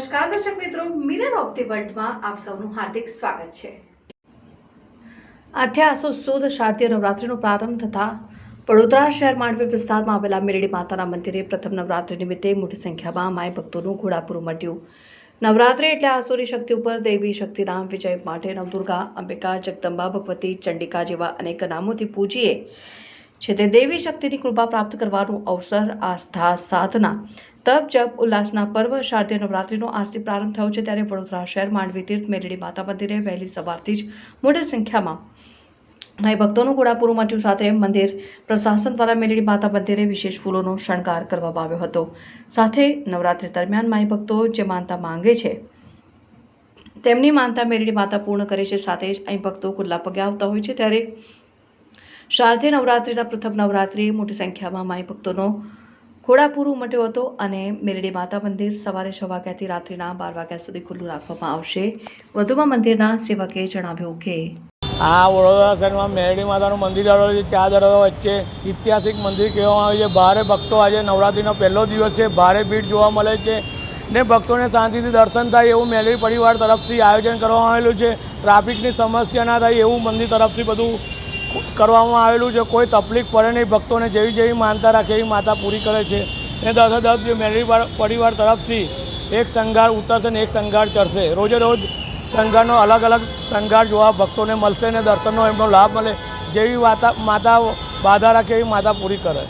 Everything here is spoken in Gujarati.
નમસ્કાર દર્શક મિત્રો મિરર ઓફ ધી વર્લ્ડમાં આપ સૌનું હાર્દિક સ્વાગત છે. અઠ્યાસો સુદ શારદીય નવરાત્રિનો પ્રારંભ થતા વડોદરા શહેર માંડવી વિસ્તારમાં આવેલા મેરડી માતાના મંદિરે પ્રથમ નવરાત્રિ નિમિત્તે મોટી સંખ્યામાં માય ભક્તોનું ઘોડાપુર મટ્યું. નવરાત્રિ એટલે આસુરી શક્તિ ઉપર દેવી શક્તિના વિજય માટે નવદુર્ગા અંબિકા, જગદંબા, ભગવતી, ચંડિકા જેવા અનેક નામોથી પૂજીએ. છે તે દેવી શક્તિની કૃપા પ્રાપ્ત કરવાનું અવસર આસ્થા સાધના. તપ, જપ, ઉલ્લાસના પર્વ શારદીય નવરાત્રિનો આજથી પ્રારંભ થયો છે ત્યારે વડોદરા શહેર માંડવી તીર્થ, મેરડી માતા મંદિરે વહેલી સવારથી જ મોટી સંખ્યામાં અહીં ભક્તોનું ઘોડાપુર મટ્યું સાથે મંદિર પ્રશાસન દ્વારા મેરડી માતા મંદિરે વિશેષ ફૂલોનો શણગાર કરવામાં આવ્યો હતો. સાથે નવરાત્રિ દરમિયાન માઈ ભક્તો જે માનતા માંગે છે, તેમની માનતા મેરડી માતા પૂર્ણ કરે છે. સાથે જ અહીં ભક્તો ખુલ્લા પગે આવતા હોય છે ત્યારે શારદીય નવરાત્રિના પ્રથમ નવરાત્રિએ મોટી સંખ્યામાં માઈ ભક્તોનો ઘોડાપુર ઉમટ્યો હતો અને મેરડી માતા મંદિર સવારે છ વાગ્યાથી રાત્રિના બાર વાગ્યા સુધી ખુલ્લું રાખવામાં આવશે. વધુમાં મંદિરના સેવકે જણાવ્યું કે આ વડોદરા શહેરમાં મેરડી માતાનું મંદિર આવેલું છે. ચાર દરવાજા વચ્ચે ઐતિહાસિક મંદિર કહેવામાં આવે છે. ભારે ભક્તો આજે નવરાત્રિનો પહેલો દિવસ છે. ભારે ભીડ જોવા મળે છે ને ભક્તોને શાંતિથી દર્શન થાય એવું મેરડી પરિવાર તરફથી આયોજન કરવામાં આવેલું છે. ટ્રાફિકની સમસ્યા ના થાય એવું મંદિર તરફથી બધું કરવામાં આવેલું છે, કોઈ તકલીફ પડે નહીં, ભક્તોને જેવી જેવી માનતા રાખે એવી માતા પૂરી કરે છે. અને દસે દસ જે મેળવી પરિવાર તરફથી એક શણગાર ઉતરશે ને એક શણગાર ચડશે. રોજે રોજ શણગારનો અલગ અલગ શણગાર જોવા ભક્તોને મળશે ને દર્શનનો એમનો લાભ મળે, જેવી માતા માતા બાધા રાખે એવી માતા પૂરી કરે.